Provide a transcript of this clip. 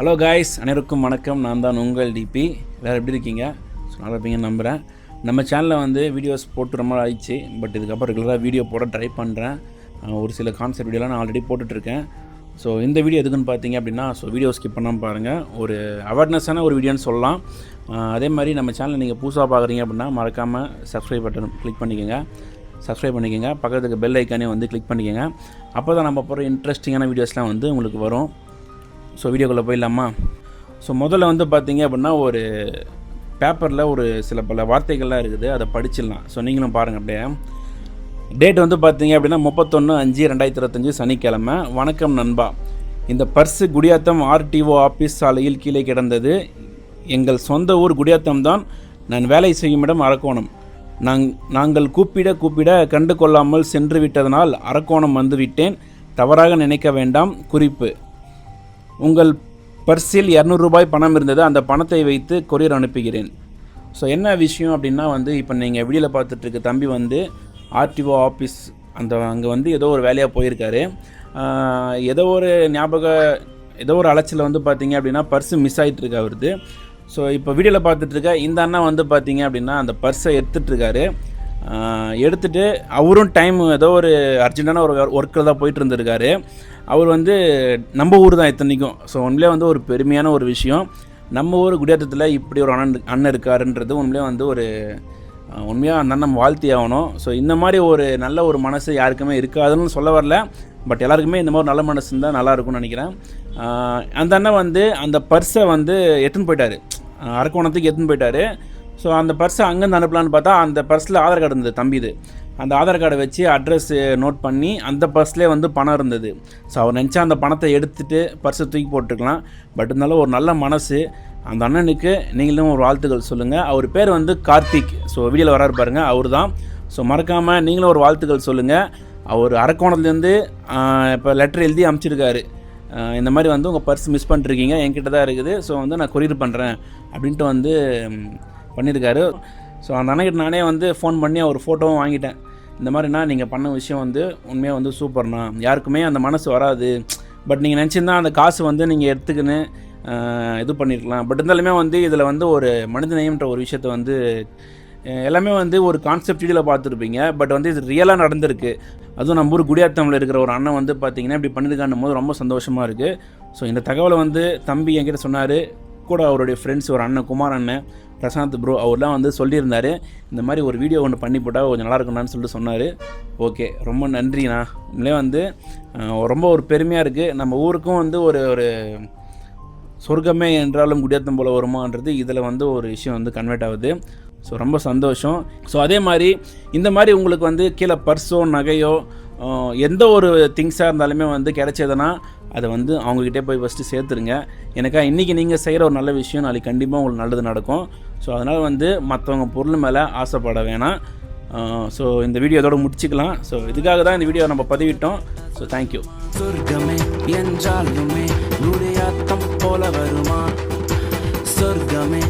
Hello guys அனைவருக்கும் வணக்கம். நான் தான் உங்கள் டிபி எல்லோரும் எப்படி இருக்கீங்க? ஸோ நல்லா இருப்பீங்கன்னு நம்புகிறேன் நம்ம சேனலில் வந்து வீடியோஸ் போட்டு ரொம்ப ஆயிடுச்சு. பட் இதுக்கப்புறம் ரெகுலராக வீடியோ போட ட்ரை பண்ணுறேன் ஒரு சில கான்செப்ட் வீடியோலாம் நான் ஆல்ரெடி போட்டுட்ருக்கேன் ஸோ இந்த வீடியோ எதுக்குன்னு பார்த்தீங்க அப்படின்னா ஸோ வீடியோ ஸ்கிப் பண்ணாமல் பாருங்கள் ஒரு அவேர்னஸான ஒரு வீடியோன்னு சொல்லலாம். அதே மாதிரி நம்ம சேனலை நீங்கள் புதுசாக பார்க்குறீங்க அப்படின்னா மறக்காமல் சப்ஸ்கிரைப் பட்டன் கிளிக் பண்ணிக்கோங்க. சப்ஸ்கிரைப் பண்ணிக்கோங்க. பக்கத்துக்கு பெல் ஐக்கானே வந்து கிளிக் பண்ணிக்கோங்க. அப்போ தான் நம்ம போகிற இன்ட்ரெஸ்டிங்கான வீடியோஸ்லாம் வந்து உங்களுக்கு வரும். ஸோ வீடியோக்குள்ளே போயிடலாமா? ஸோ முதல்ல வந்து பார்த்தீங்க அப்படின்னா ஒரு பேப்பரில் ஒரு சில பல வார்த்தைகள்லாம் இருக்குது. அதை படிச்சிடலாம். ஸோ நீங்களும் பாருங்கள் அப்படியே. டேட் வந்து பார்த்தீங்க அப்படின்னா முப்பத்தொன்று அஞ்சு ரெண்டாயிரத்தி இருபத்தஞ்சி சனிக்கிழமை. வணக்கம் நண்பா. இந்த பர்ஸு குடியாத்தம் ஆர்டிஓ ஆஃபீஸ் சாலையில் கீழே கிடந்தது. எங்கள் சொந்த ஊர் குடியாத்தம் தான் நான் வேலை செய்யும் இடம் அரக்கோணம். நாங் நாங்கள் கூப்பிட கூப்பிட கண்டு கொள்ளாமல் சென்று விட்டதனால் அரக்கோணம் வந்துவிட்டேன். தவறாக நினைக்க வேண்டாம். குறிப்பு உங்கள் பர்ஸில் இரநூறுபாய் பணம் இருந்தது அந்த பணத்தை வைத்து கொரியர் அனுப்புகிறேன். ஸோ என்ன விஷயம் அப்படின்னா வந்து இப்போ நீங்கள் வீடியோவில் பார்த்துட்ருக்க தம்பி வந்து ஆர்டிஓ ஆஃபீஸ் அந்த அங்கே வந்து ஏதோ ஒரு வேலையாக போயிருக்காரு. ஏதோ ஒரு ஞாபக ஏதோ ஒரு அலைச்சல் வந்து பார்த்தீங்க அப்படின்னா பர்ஸு மிஸ் ஆகிட்டுருக்கு அவருது. ஸோ இப்போ வீடியோவில் பார்த்துட்ருக்க இந்த அண்ணா வந்து பார்த்தீங்க அப்படின்னா அந்த பர்ஸை எடுத்துகிட்ருக்காரு எடுத்துகிட்டு எடுத்துட்டு அவரும் டைம் ஏதோ ஒரு அர்ஜென்ட்டான ஒரு ஒர்க்கில் தான் போயிட்டு இருந்திருக்காரு. அவர் வந்து நம்ம ஊர் தான் இத்தனைக்கும். ஸோ உண்மையிலே வந்து ஒரு பெருமையான ஒரு விஷயம். நம்ம ஊர் குடியாத்தத்தில் இப்படி ஒரு அண்ணன் அண்ணன் இருக்காருன்றது உண்மையிலே வந்து ஒரு உண்மையாக அந்த நம்ம வாழ்த்தி ஆகணும். ஸோ இந்த மாதிரி ஒரு நல்ல ஒரு மனசு யாருக்குமே இருக்காதுன்னு சொல்ல வரல. பட் எல்லாருக்குமே இந்த மாதிரி நல்ல மனசு இருந்தால் நல்லா இருக்கும்னு நினைக்கிறேன். அந்த அண்ணன் வந்து அந்த பர்ஸை வந்து எடுத்துன்னு போயிட்டாரு. அரக்கோணத்துக்கு எடுத்துன்னு போயிட்டார். ஸோ அந்த பர்ஸை அங்கேருந்து அனுப்பலான்னு பார்த்தா அந்த பர்ஸில் ஆதார் கார்டு இருந்தது தம்பிது அந்த ஆதார் கார்டை வச்சு அட்ரஸ் நோட் பண்ணி அந்த பர்ஸ்லேயே வந்து பணம் இருந்தது. ஸோ அவர் நினச்சா அந்த பணத்தை எடுத்துகிட்டு பர்ஸை தூக்கி போட்டுருக்கலாம். பட் இருந்தாலும் ஒரு நல்ல மனசு. அந்த அண்ணனுக்கு நீங்களும் ஒரு வாழ்த்துக்கள் சொல்லுங்கள் அவர் பேர் வந்து கார்த்திக். ஸோ வீடியோவில் வராரு பாருங்கள் அவர் தான் ஸோ மறக்காமல் நீங்களும் ஒரு வாழ்த்துக்கள் சொல்லுங்கள் அவர் அரக்கோணத்துலேருந்து இப்போ லெட்டர் எழுதி அமுச்சிருக்காரு. இந்த மாதிரி வந்து உங்கள் பர்ஸ் மிஸ் பண்ணிருக்கீங்க. என்கிட்ட தான் இருக்குது. ஸோ வந்து நான் கொரியர் பண்ணுறேன் அப்படின்ட்டு வந்து பண்ணியிருக்காரு. ஸோ அந்த அண்ணகிட்ட நானே வந்து ஃபோன் பண்ணி அவர் ஃபோட்டோவும் வாங்கிட்டேன். இந்த மாதிரிண்ணா நீங்கள் பண்ண விஷயம் வந்து உண்மையாக வந்து சூப்பர்ண்ணா யாருக்குமே அந்த மனசு வராது. பட் நீங்கள் நினச்சிருந்தா அந்த காசு வந்து நீங்கள் எடுத்துக்கின்னு இது பண்ணியிருக்கலாம் பட் இருந்தாலுமே வந்து இதில் வந்து ஒரு மனிதநேயம்ன்ற ஒரு விஷயத்தை வந்து எல்லாமே வந்து ஒரு கான்செப்ட் வீடியோவில் பார்த்துருப்பீங்க. பட் வந்து இது ரியலாக நடந்திருக்கு. அதுவும் நம்ம ஊர் குடியாத்தமில் இருக்கிற ஒரு அண்ணன் வந்து பார்த்தீங்கன்னா இப்படி பண்ணியிருக்கான்னும் போது ரொம்ப சந்தோஷமாக இருக்குது ஸோ இந்த தகவலை வந்து தம்பி என்கிட்ட சொன்னார். கூட அவருடைய ஃப்ரெண்ட்ஸ் ஒரு அண்ணன் குமார் அண்ணன். பிரசாந்த் ப்ரோ அவர்லாம் வந்து சொல்லியிருந்தாரு இந்த மாதிரி ஒரு வீடியோ ஒன்று பண்ணி போட்டால் கொஞ்சம் நல்லா இருக்கும்டான்னு சொல்லிட்டு சொன்னார். ஓகே ரொம்ப நன்றிண்ணா. உண்மையிலே வந்து ரொம்ப ஒரு பெருமையாக இருக்குது நம்ம ஊருக்கும் வந்து ஒரு ஒரு சொர்க்கமே என்றாலும் குடியாத்தம் போல வருமான்றது இதில் வந்து ஒரு விஷயம் வந்து கன்வெர்ட் ஆகுது. ஸோ ரொம்ப சந்தோஷம். ஸோ அதே மாதிரி இந்த மாதிரி உங்களுக்கு வந்து கீழே பர்ஸோ நகையோ எந்த ஒரு திங்ஸாக இருந்தாலுமே வந்து கிடைச்சதுன்னா அதை வந்து அவங்கக்கிட்டே போய் ஃபஸ்ட்டு சேர்த்துருங்க. எனக்கா இன்றைக்கி நீங்கள் செய்கிற ஒரு நல்ல விஷயம் நாளைக்கு கண்டிப்பாக உங்களுக்கு நல்லது நடக்கும். ஸோ அதனால் வந்து மற்றவங்க பொருள் மேலே ஆசைப்பட வேணாம். ஸோ இந்த வீடியோ இதோட முடிச்சுக்கலாம். ஸோ இதுக்காக தான் இந்த வீடியோ நம்ம பதிவிட்டோம். ஸோ தேங்க்யூ சொர்க்கமே என்றாலுமே போல வருமா? சொர்க்கமே